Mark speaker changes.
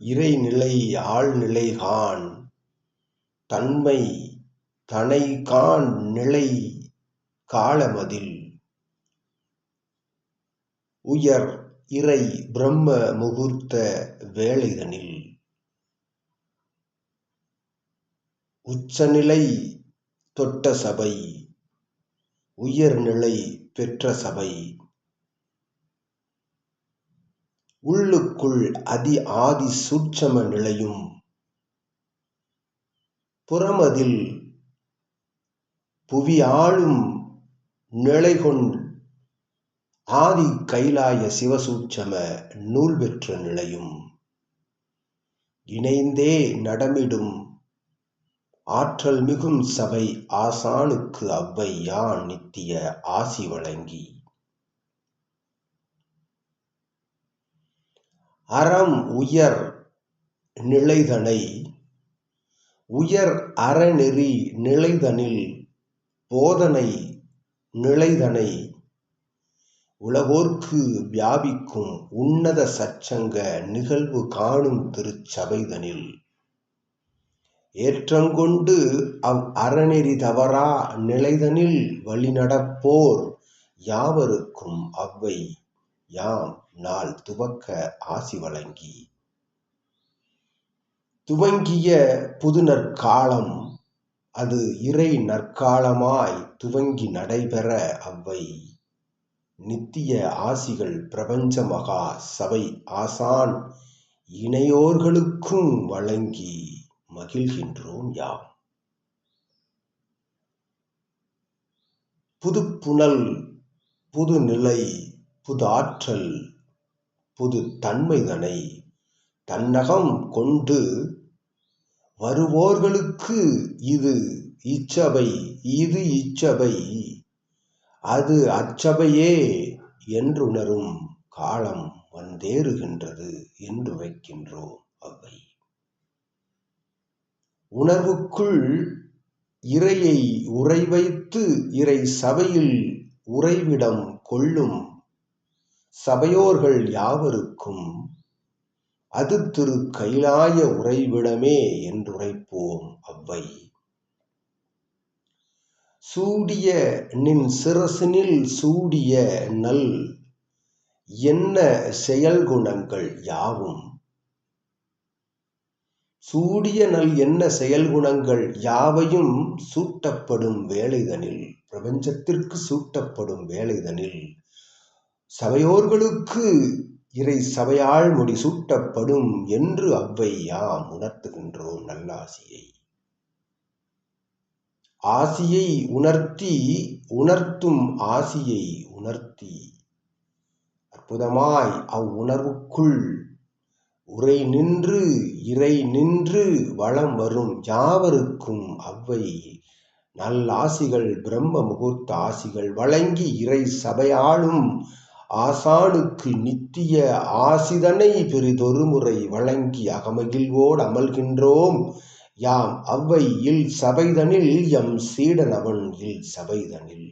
Speaker 1: இறைநிலை ஆழ்நிலைகாண் தன்மை தனைகாண் நிலை காலமதில். உயர் இறை பிரம்ம முகூர்த்த வேளைதனில். உச்சநிலை தொட்ட சபை உயர்நிலை பெற்ற சபை. உள்ளுக்குள் அதி ஆதி சூட்சம நிலையும். புறமதில் புவி புவியாளும் நிலைகொண் ஆதி கைலாய சிவசூட்சம நூல் பெற்ற நிலையும். இணைந்தே நடமிடும் ஆற்றல் மிகும் சபை ஆசானுக்கு அவ்வை யான் நித்திய ஆசி வழங்கி. அறம் உயர் நிலைதனை உயர் அறநெறி நிலைதனில் போதனை நிலைதனை உலகோர்க்கு வியாபிக்கும் உன்னத சச்சங்க நிகழ்வு காணும் திருச்சபைதனில். ஏற்றங்கொண்டு அவ் அறநெறி தவறா நிலைதனில் வழிநடப்போர் யாவருக்கும் அவ்வை யாம் நாள் துவக்க ஆசி வழங்கி. துவங்கிய புது நற்காலம் அது இறை நற்காலமாய் துவங்கி நடைபெற அவ்வை. நித்திய ஆசிகள் பிரபஞ்ச மகா சபை ஆசான் இணையோர்களுக்கும் வழங்கி மகிழ்கின்றோம் யாம். புதுப்புணல் புதுநிலை புது ஆற்றல் புது தன்மைதனை தன்னகம் கொண்டு வருவோர்களுக்கு இது இச்சபை இது இச்சபை. அது அச்சபையே என்றுணரும் காலம் வந்தேறுகின்றது என்று வைக்கின்றோம் அவை உணர்வுக்குள் இறையை உறை வைத்து இறை சபையில் உறைவிடம் கொள்ளும் சபையோர்கள் யாவருக்கும் அது திரு கைலாய உறைவிடமே என்றுரைப்போம் அவ்வை. சூடிய நின் சிரசினில் சூடிய நல் என்ன செயல்குணங்கள் யாவும்? சூடிய நல் என்ன செயல்குணங்கள் யாவையும் சூட்டப்படும் வேலைதனில் பிரபஞ்சத்திற்கு சூட்டப்படும் வேலைதனில் சபையோர்களுக்கு இறை சபையால் முடி சூட்டப்படும் என்று அவ்வை யாம் உணர்த்துகின்றோம் நல்லாசியை. ஆசியை உணர்த்தி உணர்த்தும் ஆசியை உணர்த்தி அற்புதமாய் அவ்வுணர்வுக்குள் உரை நின்று இறை நின்று வளம் வரும் யாவருக்கும் அவ்வை நல்லாசிகள் பிரம்ம முகூர்த்த ஆசிகள் வழங்கி இறை சபையாலும் ஆசானுக்கு நித்திய ஆசிதனை பெரிதொருமுறை வழங்கி அகமகிழ்வோடு அமல்கின்றோம். யாம் அவ்வை இல் சபைதனில் எம் சீடனவன் இல் சபைதனில்.